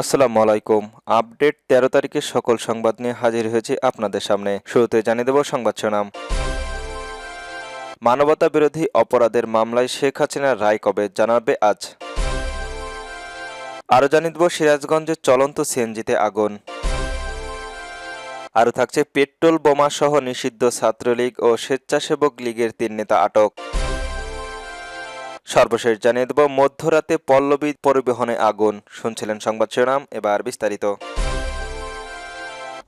আসসালামু আলাইকুম। আপডেট তেরো তারিখের সকল সংবাদ নিয়ে হাজির হয়েছে আপনাদের সামনে। শুরুতে জানিয়ে দেব সংবাদ শিরোনাম। মানবতা বিরোধী অপরাধের মামলায় শেখ হাসিনার রায় কবে জানাবে আজ? আরও জানিয়ে দেব সিরাজগঞ্জের চলন্ত সিএনজিতে আগুন। আরও থাকছে পেট্রোল বোমা সহ নিষিদ্ধ ছাত্রলীগ ও স্বেচ্ছাসেবক লীগের তিন নেতা আটক। সর্বশেষ জানিয়ে দেব মধ্যরাতে পল্লবী পরিবহনে আগুন। শুনছিলেন সংবাদ শিরোনাম এবার বিস্তারিত।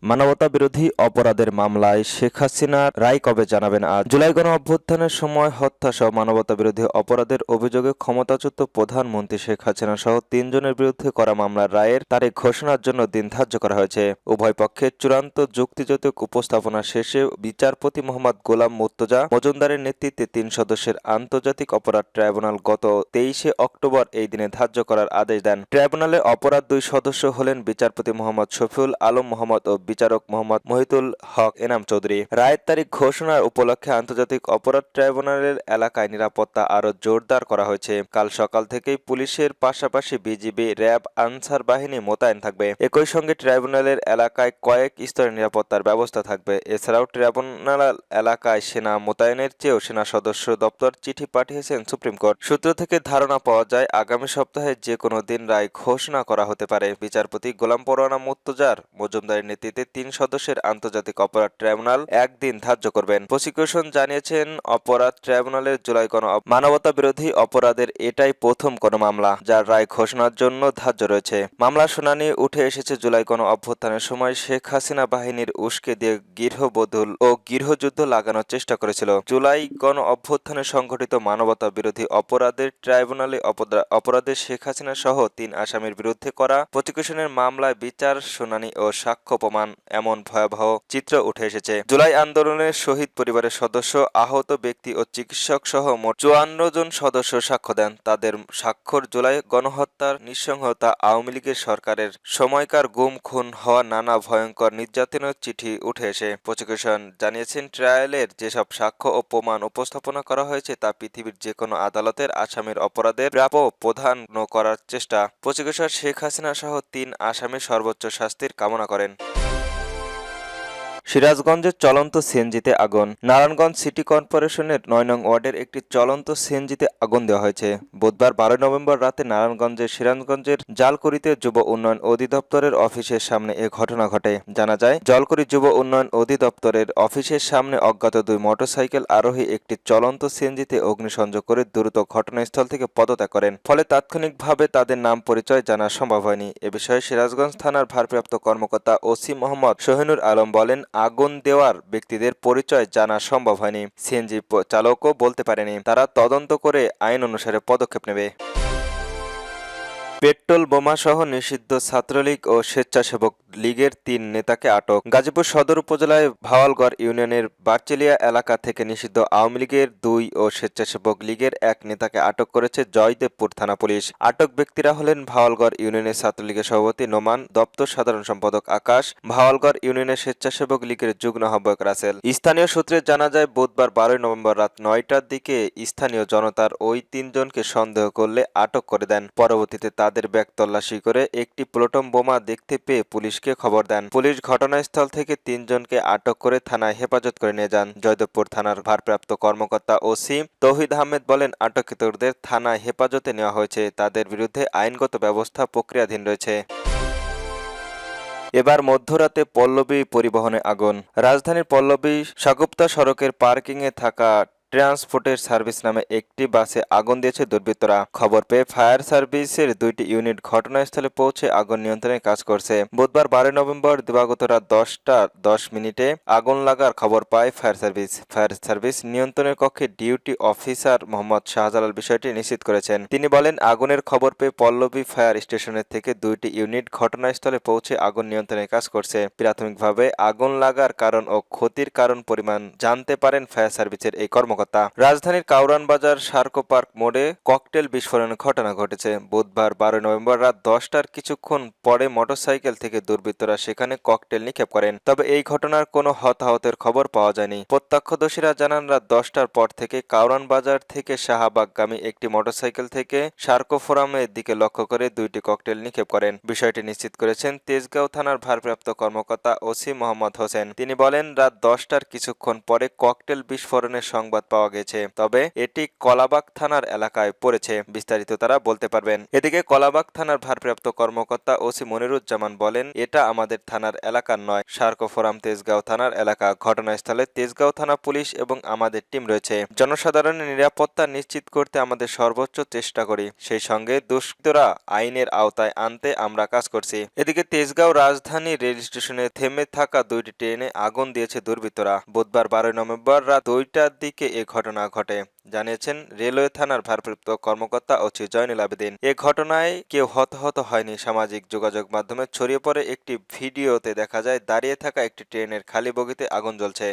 মানবতা বিরোধী অপরাধের মামলায় শেখ হাসিনার রায় কবে জানাবেন আজ? জুলাই গণ অভ্যুত্থানের সময় হত্যা সহ মানবতা বিরোধী অপরাধের অভিযোগে ক্ষমতাচ্যুত প্রধানমন্ত্রী শেখ হাসিনা সহ তিনজনের বিরুদ্ধে করা মামলার রায়ের তারিখ ঘোষণার জন্য দিন ধার্য করা হয়েছে। উভয় পক্ষের চূড়ান্ত যুক্তিযৌতিক উপস্থাপনা শেষে বিচারপতি মোহাম্মদ গোলাম মুর্তজা মজুমদারের নেতৃত্বে তিন সদস্যের আন্তর্জাতিক অপরাধ ট্রাইব্যুনাল গত তেইশে অক্টোবর এই দিনে ধার্য করার আদেশ দেন। ট্রাইব্যুনালে অপরাধ দুই সদস্য হলেন বিচারপতি মোহাম্মদ শফিউল আলম মোহাম্মদ ও বিচারক মোহাম্মদ মহিতুল হক এনাম চৌধুরী। রায়ের তারিখ ঘোষণার উপলক্ষে আন্তর্জাতিক অপরাধ ট্রাইব্যুনালের এলাকায় নিরাপত্তা আরও জোরদার করা হয়েছে। কাল সকাল থেকেই পুলিশের পাশাপাশি বিজিবি, র্যাব, আনসার বাহিনী মোতায়েন থাকবে। একই সঙ্গে ট্রাইব্যুনালের এলাকায় কয়েক স্তরের নিরাপত্তার ব্যবস্থা থাকবে। এছাড়াও ট্রাইব্যুনাল এলাকায় সেনা মোতায়েনের চেয়েও সেনা সদস্য দপ্তর চিঠি পাঠিয়েছেন সুপ্রিম কোর্ট। সূত্র থেকে ধারণা পাওয়া যায়, আগামী সপ্তাহে যে কোনো দিন রায় ঘোষণা করা হতে পারে। বিচারপতি গোলাম পরোয়ানা মুর্তজার মজুমদারের নেতৃত্বে তিন সদস্যের আন্তর্জাতিক অপরাধ ট্রাইব্যুনাল একদিন ধার্য করবেন। প্রসিকিউশন জানিয়েছেন, অপরাধ ট্রাইব্যুনালের জুলাই গণ মানবতা বিরোধী অপরাধের এটাই প্রথম কোন মামলা, যার রায় ঘোষণার জন্য ধার্য রয়েছে। মামলার শুনানি উঠে এসেছে জুলাই গণ অভ্যুত্থানের সময় শেখ হাসিনা বাহিনীর উস্কে দিয়ে গৃহবধূল ও গৃহযুদ্ধ লাগানোর চেষ্টা করেছিল। জুলাই গণ অভ্যুত্থানে সংঘটিত মানবতা বিরোধী অপরাধের ট্রাইব্যুনালে অপরাধে শেখ হাসিনা সহ তিন আসামির বিরুদ্ধে করা প্রসিকিউশনের মামলায় বিচার, শুনানি ও সাক্ষ্য প্রমাণ এমন ভয়াবহ চিত্র উঠে এসেছে। জুলাই আন্দোলনের শহীদ পরিবারের সদস্য, আহত ব্যক্তি ও চিকিৎসক সহ মোট চুয়ান্ন জন সদস্য সাক্ষ্য দেন। তাদের স্বাক্ষর জুলাই গণহত্যার নৃশংসতা আওয়ামী লীগের সরকারের সময়কার গুম, খুন হওয়া নানা ভয়ঙ্কর নির্যাতনের চিঠি উঠে এসে প্রসিকিউশন জানিয়েছেন, ট্রায়ালের যেসব সাক্ষ্য ও প্রমাণ উপস্থাপনা করা হয়েছে তা পৃথিবীর যে কোনো আদালতের আসামির অপরাধের প্রাপ্য প্রধান করার চেষ্টা। প্রসিকিউশন শেখ হাসিনা সহ তিন আসামি সর্বোচ্চ শাস্তির কামনা করেন। সিরাজগঞ্জের চলন্ত সিএনজিতে আগুন। নারায়ণগঞ্জ সিটি কর্পোরেশনের নয় নং ওয়ার্ডের একটি চলন্ত সিএনজিতে আগুন দেওয়া হয়েছে। বুধবার বারোই নভেম্বর রাতে নারায়ণগঞ্জের সিরাজগঞ্জের জালকুড়িতে যুব উন্নয়ন অধিদপ্তরের অফিসের সামনে এ ঘটনা ঘটে। জানা যায়, জলকুড়ি যুব উন্নয়ন অধিদপ্তরের অফিসের সামনে অজ্ঞাত দুই মোটরসাইকেল আরোহী একটি চলন্ত সিএনজিতে অগ্নিসংযোগ করে দ্রুত ঘটনাস্থল থেকে পদত্যাগ করেন। ফলে তাৎক্ষণিকভাবে তাদের নাম পরিচয় জানা সম্ভব হয়নি। এ বিষয়ে সিরাজগঞ্জ থানার ভারপ্রাপ্ত কর্মকর্তা ওসি মোহাম্মদ শহীনুর আলম বলেন আগুন দেওয়ার ব্যক্তিদের পরিচয় জানা সম্ভব হয়নি। সিএনজি চালকও বলতে পারেনি। তারা তদন্ত করে আইন অনুসারে পদক্ষেপ নেবে। পেট্রোল বোমা সহ নিষিদ্ধ ছাত্রলীগ ও স্বেচ্ছাসেবক লীগের তিন নেতাকে আটক। গাজীপুর সদর উপজেলায় ভাওয়ালগড় ইউনিয়নের বারচেলিয়া এলাকা থেকে নিষিদ্ধ আওয়ামী লীগের দুই ও স্বেচ্ছাসেবক লীগের এক নেতাকে আটক করেছে জয়দেবপুর থানা পুলিশ। আটক ব্যক্তিরা হলেন ভাওয়ালগড় ইউনিয়নের ছাত্রলীগের সভাপতি নোমান, দপ্তর সাধারণ সম্পাদক আকাশ, ভাওয়ালগড় ইউনিয়নের স্বেচ্ছাসেবক লীগের যুগ্ম আহ্বায়ক রাসেল। স্থানীয় সূত্রে জানা যায়, বুধবার বারোই নভেম্বর রাত নয়টার দিকে স্থানীয় জনতার ওই তিনজনকে সন্দেহ করলে আটক করে দেন। পরবর্তীতে তাদের ব্যাগ তল্লাশি করে একটি প্লোটম বোমা দেখতে পেয়ে পুলিশকে খবর দেন। পুলিশ ঘটনাস্থল থেকে তিনজনকে আটক করে থানায় হেফাজত করে নিয়ে যান। জয়দেবপুর থানার ভারপ্রাপ্ত কর্মকর্তা ওসি তৌহিদ আহমেদ বলেন, আটককৃতদের থানায় হেফাজতে নেওয়া হয়েছে। তাদের বিরুদ্ধে আইনগত ব্যবস্থা প্রক্রিয়াধীন রয়েছে। এবার মধ্যরাতে পল্লবী পরিবহনে আগুন। রাজধানীর পল্লবী সাগুপ্তা সড়কের পার্কিংয়ে থাকা ট্রান্সপোর্টের সার্ভিস নামে একটি বাসে আগুন দিয়েছে দুর্বৃত্তরা। খবর পেয়ে ফায়ার সার্ভিসের দুইটি ইউনিট ঘটনাস্থলে পৌঁছে আগুন নিয়ন্ত্রণে কাজ করছে। বুধবার বারোই নভেম্বর দিবাগত রাত দশটা দশ মিনিটে আগুন লাগার খবর পায় ফায়ার সার্ভিস। ফায়ার সার্ভিস নিয়ন্ত্রণের কক্ষে ডিউটি অফিসার মোহাম্মদ শাহজালাল বিষয়টি নিশ্চিত করেছেন। তিনি বলেন, আগুনের খবর পেয়ে পল্লবী ফায়ার স্টেশনের থেকে দুইটি ইউনিট ঘটনাস্থলে পৌঁছে আগুন নিয়ন্ত্রণে কাজ করছে। প্রাথমিকভাবে আগুন লাগার কারণ ও ক্ষতির কারণ পরিমাণ জানতে পারেন ফায়ার সার্ভিসের এই কর্মকর্তা। কর্মকর্তা। রাজধানীর কাউরান বাজার সার্কো পার্ক মোড়ে ককটেল বিস্ফোরণের ঘটনা ঘটেছে। বুধবার বারোই নভেম্বর রাত দশটার কিছুক্ষণ পরে মোটরসাইকেল থেকে দুর্বৃত্তরা সেখানে ককটেল নিক্ষেপ করেন। তবে এই ঘটনার কোনো হতাহতের খবর পাওয়া যায়নি। প্রত্যক্ষদর্শীরা জানান, রাত দশটার পর থেকে কাউরান বাজার থেকে শাহবাগগামী একটি মোটরসাইকেল থেকে সার্কো ফোরামের দিকে লক্ষ্য করে দুইটি ককটেল নিক্ষেপ করেন। বিষয়টি নিশ্চিত করেছেন তেজগাঁও থানার ভারপ্রাপ্ত কর্মকর্তা ওসি মোহাম্মদ হোসেন। তিনি বলেন, রাত দশটার কিছুক্ষণ পরে ককটেল বিস্ফোরণের সংবাদ পাওয়া গেছে। তবে এটি কলাবাগ থানার এলাকায় পড়েছে, বিস্তারিত তারা বলতে পারবেন। এদিকে কলাবাগ থানার ভারপ্রাপ্ত কর্মকর্তা ওসি মনিরুজ্জামান বলেন, এটা আমাদের থানার এলাকার নয়। সার্কো ফোরাম তেজগাঁও থানার এলাকা। ঘটনাস্থলে তেজগাঁও থানা পুলিশ এবং আমাদের টিম রয়েছে। জনসাধারণের নিরাপত্তা নিশ্চিত করতে আমাদের সর্বোচ্চ চেষ্টা করি। সেই সঙ্গে দুষ্কৃতরা আইনের আওতায় আনতে আমরা কাজ করছি। এদিকে তেজগাঁও রাজধানী রেল স্টেশনে থেমে থাকা দুইটি ট্রেনে আগুন দিয়েছে দুর্বৃত্তরা। বুধবার বারোই নভেম্বর রাত দুইটার দিকে এ ঘটনা ঘটে। জানিয়েছেন, রেলওয়ে থানার ভারপ্রাপ্ত কর্মকর্তা ওসি জয়নুল আবেদিন। এ ঘটনায় কেউ হতাহত হয়নি। সামাজিক যোগাযোগ মাধ্যমে ছড়িয়ে পড়ে একটি ভিডিওতে দেখা যায়, দাঁড়িয়ে থাকা একটি ট্রেনের খালি বগিতে আগুন জ্বলছে।